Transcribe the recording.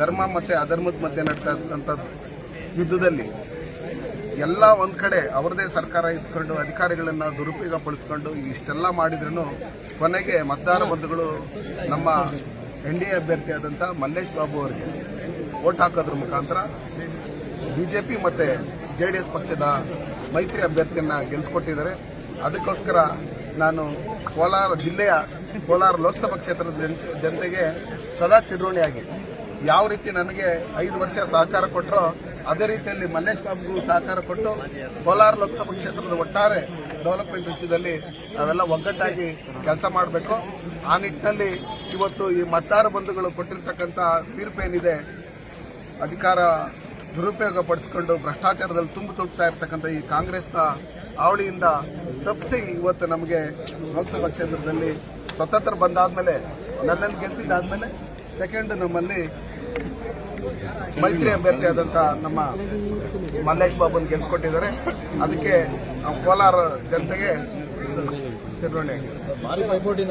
ಮತ್ತೆ ಅಧರ್ಮದ ಮಧ್ಯೆ ನಡ್ತಾ ಯುದ್ಧದಲ್ಲಿ ಎಲ್ಲ ಒಂದು ಕಡೆ ಅವರದೇ ಸರ್ಕಾರ ಇಟ್ಕೊಂಡು ಅಧಿಕಾರಿಗಳನ್ನ ದುರುಪಯೋಗ ಪಡಿಸ್ಕೊಂಡು ಇಷ್ಟೆಲ್ಲ ಮಾಡಿದ್ರು ಕೊನೆಗೆ ಮತದಾರ ಬಂಧುಗಳು ನಮ್ಮ ಎನ್ ಡಿ ಎ ಅಭ್ಯರ್ಥಿಯಾದಂಥ ಮಲ್ಲೇಶ್ ಬಾಬು ಅವರಿಗೆ ವೋಟ್ ಹಾಕೋದ್ರ ಮುಖಾಂತರ ಬಿಜೆಪಿ ಮತ್ತೆ ಜೆ ಡಿ ಎಸ್ ಪಕ್ಷದ ಮೈತ್ರಿ ಅಭ್ಯರ್ಥಿಯನ್ನ ಗೆಲ್ಲಿಸ್ಕೊಟ್ಟಿದ್ದಾರೆ ಅದಕ್ಕೋಸ್ಕರ ನಾನು ಕೋಲಾರ ಜಿಲ್ಲೆಯ ಕೋಲಾರ ಲೋಕಸಭಾ ಕ್ಷೇತ್ರದ ಜನ್- ಜನತೆಗೆ ಸದಾ ಚಿರೋಣಿಯಾಗಿ ಯಾವ ರೀತಿ ನನಗೆ ಐದು ವರ್ಷ ಸಹಕಾರ ಕೊಟ್ಟರೋ ಅದೇ ರೀತಿಯಲ್ಲಿ ಮಲ್ಲೇಶ್ ಬಾಬುಗೂ ಸಹಕಾರ ಕೊಟ್ಟು ಕೋಲಾರ ಲೋಕಸಭಾ ಕ್ಷೇತ್ರದ ಒಟ್ಟಾರೆ ಡೆವಲಪ್ಮೆಂಟ್ ವಿಷಯದಲ್ಲಿ ನಾವೆಲ್ಲ ಒಗ್ಗಟ್ಟಾಗಿ ಕೆಲಸ ಮಾಡಬೇಕು. ಆ ನಿಟ್ಟಿನಲ್ಲಿ ಇವತ್ತು ಈ ಮತದಾರ ಬಂಧುಗಳು ಕೊಟ್ಟಿರ್ತಕ್ಕಂಥ ತೀರ್ಪು ಏನಿದೆ ಅಧಿಕಾರ ದುರುಪಯೋಗ ಪಡಿಸಿಕೊಂಡು ಭ್ರಷ್ಟಾಚಾರದಲ್ಲಿ ತುಂಬ ತುಳುಕ್ತಾ ಇರ್ತಕ್ಕಂಥ ಈ ಕಾಂಗ್ರೆಸ್ನ ಆವಳಿಯಿಂದ ತಪ್ಪಿಸಿ ಇವತ್ತು ನಮಗೆ ಲೋಕಸಭಾ ಕ್ಷೇತ್ರದಲ್ಲಿ ಸ್ವತಂತ್ರ ಬಂದಾದ್ಮೇಲೆ, ನನ್ನನ್ನು ಗೆಲ್ಸಿದ್ದಾದ್ಮೇಲೆ ಸೆಕೆಂಡ್ ನಮ್ಮಲ್ಲಿ ಮೈತ್ರಿ ಅಭ್ಯರ್ಥಿ ಆದಂತ ನಮ್ಮ ಮಲ್ಲೇಶ್ ಬಾಬುನ್ ಗೆಲ್ಸ್ಕೊಟ್ಟಿದ್ದಾರೆ. ಅದಕ್ಕೆ ನಾವು ಕೋಲಾರ ಜನತೆಗೆ ಸಿರೋಣಿ ಭಾರಿ ಪೈಪೋಟಿ